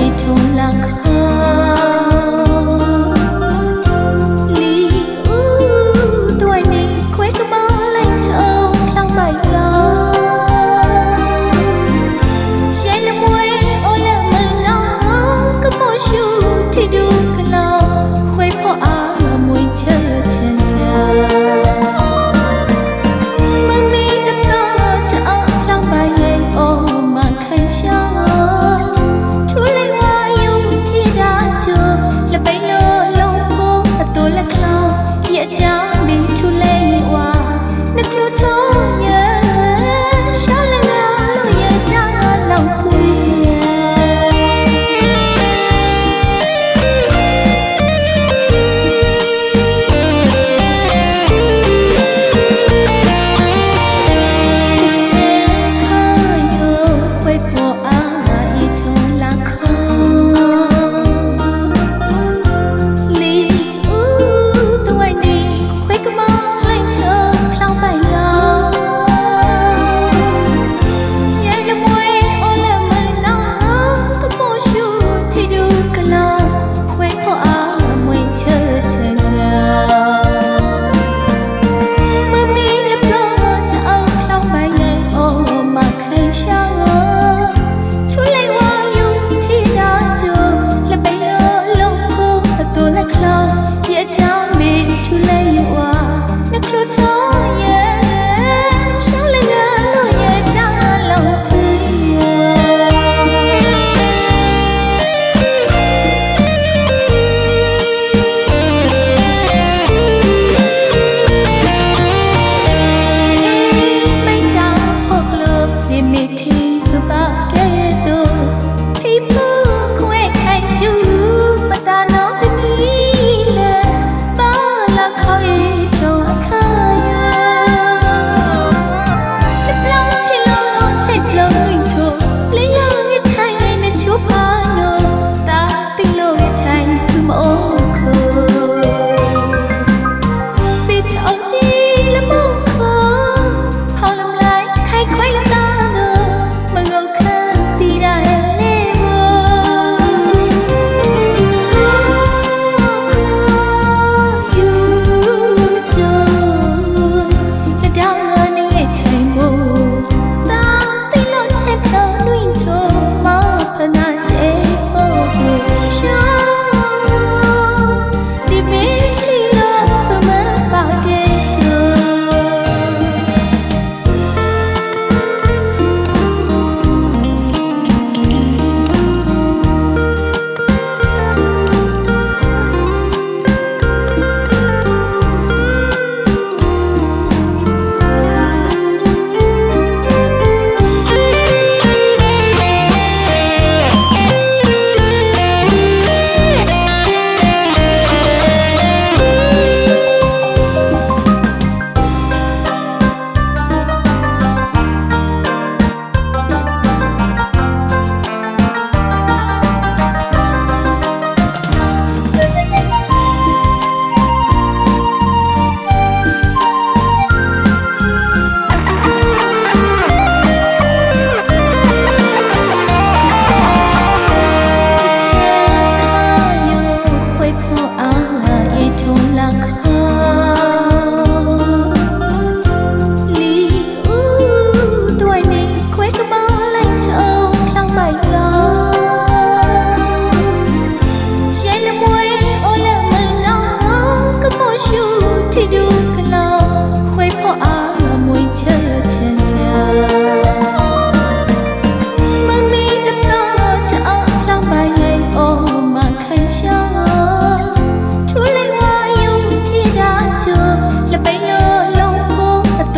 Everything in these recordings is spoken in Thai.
itong langkah.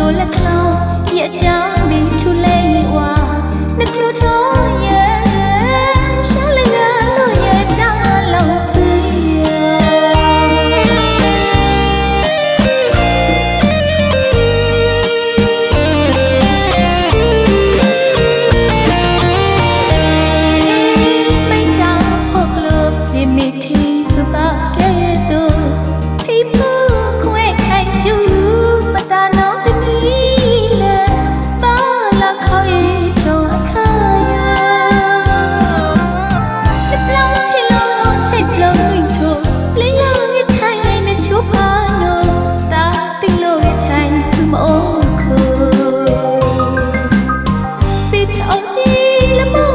ตัวและกลออย่าจำไม่ทุเลว่านักรู้ท้อเยอะฉันเลยงานลอยจ้าเราเพื่อชีไม่ตาพอกลบในมีทีเพื่อปากแก้ตัวพี่พ่ la